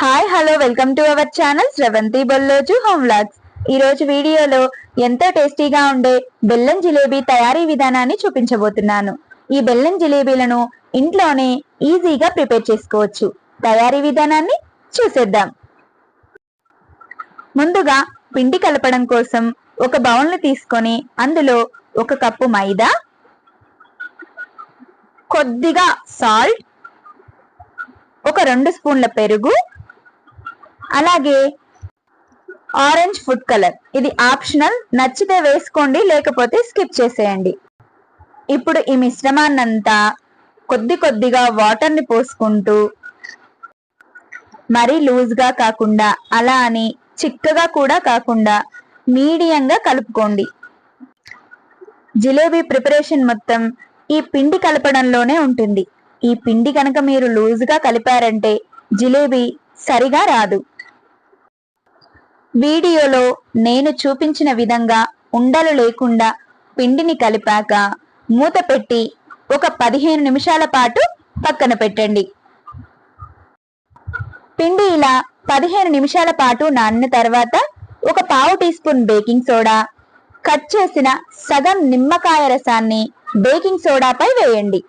Hi hello welcome to our channel Sravanthi Bolloju home vlogs ఈ రోజు వీడియోలో ఎంతో టేస్టీగా ఉండే బెల్లం జిలేబీ తయారీ విధానాన్ని చూపించబోతున్నాను. ఈ బెల్లం జిలేబీలను ఇంట్లోనే ఈజీగా ప్రిపేర్ చేసుకోవచ్చు. తయారీ విధానాన్ని చూసేద్దాం. ముందుగా పిండి కలపడం కోసం ఒక బౌల్ని తీసుకొని అందులో ఒక కప్పు మైదా కొద్దిగా సాల్ట్ ఒక రెండు స్పూన్ల పెరుగు అలాగే ఆరెంజ్ ఫుడ్ కలర్. ఇది ఆప్షనల్. నచ్చితే వేసుకోండి లేకపోతే స్కిప్ చేసేయండి. ఇప్పుడు ఈ మిశ్రమాన్నంతా కొద్ది కొద్దిగా వాటర్ని పోసుకుంటూ మరీ లూజ్గా కాకుండా అలా అని చిక్కగా కూడా కాకుండా మీడియంగా కలుపుకోండి. జిలేబీ ప్రిపరేషన్ మొత్తం ఈ పిండి కలపడంలోనే ఉంటుంది. ఈ పిండి కనుక మీరు లూజ్గా కలిపారంటే జిలేబీ సరిగా రాదు. వీడియోలో నేను చూపించిన విధంగా ఉండలు లేకుండా పిండిని కలిపాక మూత పెట్టి ఒక పదిహేను నిమిషాల పాటు పక్కన పెట్టండి. పిండి ఇలా పదిహేను నిమిషాల పాటు నానిన తర్వాత ఒక పావు teaspoon baking soda cut చేసిన సగం నిమ్మకాయ రసాన్ని బేకింగ్ సోడాపై వేయండి.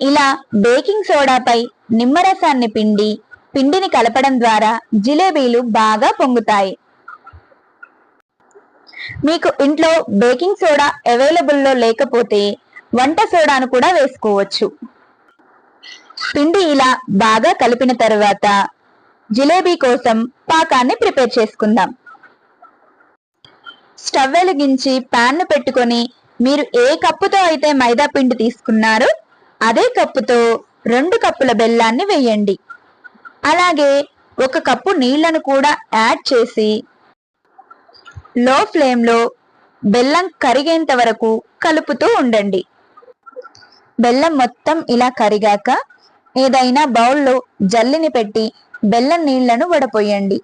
ఇలా బేకింగ్ సోడాపై నిమ్మరసాన్ని పిండి పిండిని కలపడం ద్వారా జిలేబీలు బాగా పొంగుతాయి. మీకు ఇంట్లో బేకింగ్ సోడా అవైలబుల్లో లేకపోతే వంట సోడాను కూడా వేసుకోవచ్చు. పిండి ఇలా బాగా కలిపిన తర్వాత జిలేబీ కోసం పాకాన్ని ప్రిపేర్ చేసుకుందాం. స్టవ్ వెలిగించి ప్యాన్ను పెట్టుకొని మీరు ఏ కప్పుతో అయితే మైదా పిండి తీసుకున్నారో అదే కప్పుతో రెండు కప్పుల బెల్లాన్ని వేయండి. అలాగే ఒక కప్పు నీళ్ళను కూడా యాడ్ చేసి లో ఫ్లేమ్లో బెల్లం కరిగేంత వరకు కలుపుతూ ఉండండి. బెల్లం మొత్తం ఇలా కరిగాక ఏదైనా బౌల్లో జల్లిని పెట్టి బెల్లం నీళ్ళను వడపోయండి.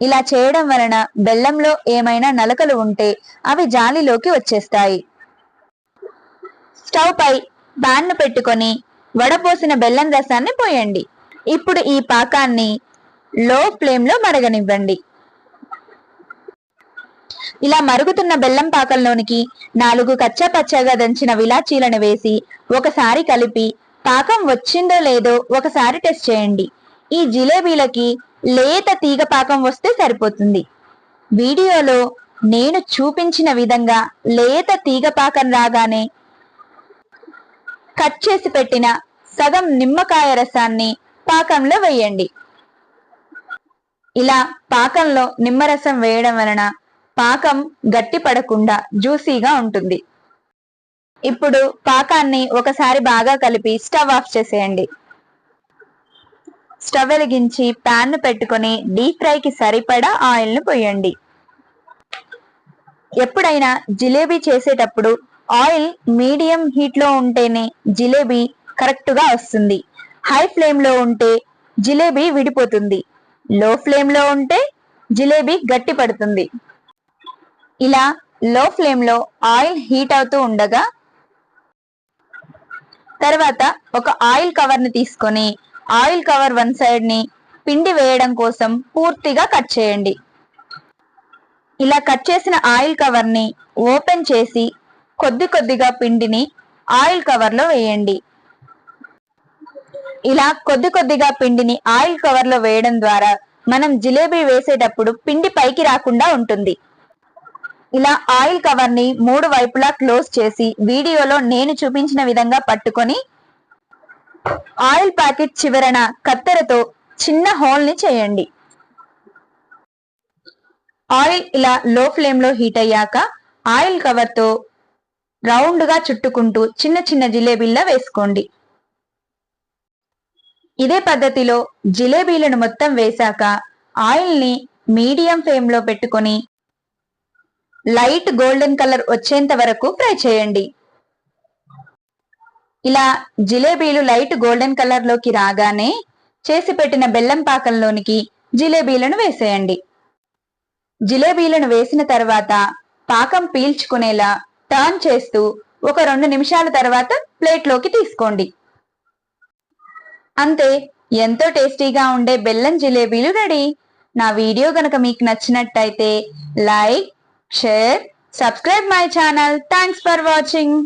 ఇలా చేయడం వలన బెల్లంలో ఏమైనా నలకలు ఉంటే అవి జాలిలోకి వచ్చేస్తాయి. స్టవ్ పై పాన్ను పెట్టుకొని వడపోసిన బెల్లం రసాన్ని పోయండి. ఇప్పుడు ఈ పాకాన్ని లో ఫ్లేమ్లో మరగనివ్వండి. ఇలా మరుగుతున్న బెల్లం పాకంలోనికి నాలుగు కచ్చా పచ్చగా దంచిన విలాచీలను వేసి ఒకసారి కలిపి పాకం వచ్చిందో లేదో ఒకసారి టెస్ట్ చేయండి. ఈ జిలేబీలకి లేత తీగ పాకం వస్తే సరిపోతుంది. వీడియోలో నేను చూపించిన విధంగా లేత తీగ పాకం రాగానే కట్ చేసి పెట్టిన సగం నిమ్మకాయ రసాన్ని పాకంలో వేయండి. ఇలా పాకంలో నిమ్మరసం వేయడం వలన పాకం గట్టి పడకుండా జ్యూసీగా ఉంటుంది. ఇప్పుడు పాకాన్ని ఒకసారి బాగా కలిపి స్టవ్ ఆఫ్ చేసేయండి. స్టవ్ వెలిగించి ప్యాన్ను పెట్టుకొని డీప్ ఫ్రైకి సరిపడా ఆయిల్ను పోయండి. ఎప్పుడైనా జిలేబీ చేసేటప్పుడు ఆయిల్ మీడియం హీట్లో ఉంటేనే జిలేబీ కరెక్ట్గా వస్తుంది. హై ఫ్లేమ్లో ఉంటే జిలేబీ విడిపోతుంది. లో ఫ్లేమ్లో ఉంటే జిలేబీ గట్టి పడుతుంది. ఇలా లో ఫ్లేమ్లో ఆయిల్ హీట్ అవుతూ ఉండగా తర్వాత ఒక ఆయిల్ కవర్ని తీసుకొని ఆయిల్ కవర్ వన్ సైడ్ని పిండి వేయడం కోసం పూర్తిగా కట్ చేయండి. ఇలా కట్ చేసిన ఆయిల్ కవర్ని ఓపెన్ చేసి కొద్ది కొద్దిగా పిండిని ఆయిల్ కవర్లో వేయండి. ఇలా కొద్ది కొద్దిగా పిండిని ఆయిల్ కవర్లో వేయడం ద్వారా మనం జిలేబీ వేసేటప్పుడు పిండి పైకి రాకుండా ఉంటుంది. ఇలా ఆయిల్ కవర్ని మూడు వైపులా క్లోజ్ చేసి వీడియోలో నేను చూపించిన విధంగా పట్టుకొని ఆయిల్ ప్యాకెట్ చివరన కత్తెరతో చిన్న హోల్ని చేయండి. ఆయిల్ ఇలా లో ఫ్లేమ్లో హీట్ అయ్యాక ఆయిల్ కవర్తో రౌండ్గా చుట్టుకుంటూ చిన్న చిన్న జిలేబీల్లా వేసుకోండి. ఇదే పద్ధతిలో జిలేబీలను మొత్తం వేశాక ఆయిల్ని మీడియం ఫ్లేమ్లో పెట్టుకొని లైట్ గోల్డెన్ కలర్ వచ్చేంత వరకు ఫ్రై చేయండి. ఇలా జిలేబీలు లైట్ గోల్డెన్ కలర్లోకి రాగానే చేసి పెట్టిన బెల్లం పాకంలోనికి జిలేబీలను వేసేయండి. జిలేబీలను వేసిన తర్వాత పాకం పీల్చుకునేలా టర్న్ చేస్తూ ఒక రెండు నిమిషాల తర్వాత ప్లేట్లోకి తీసుకోండి. అంతే ఎంతో టేస్టీగా ఉండే బెల్లం జిలేబీలు రెడీ. నా వీడియో గనక మీకు నచ్చినట్టయితే like share subscribe my channel. Thanks for watching.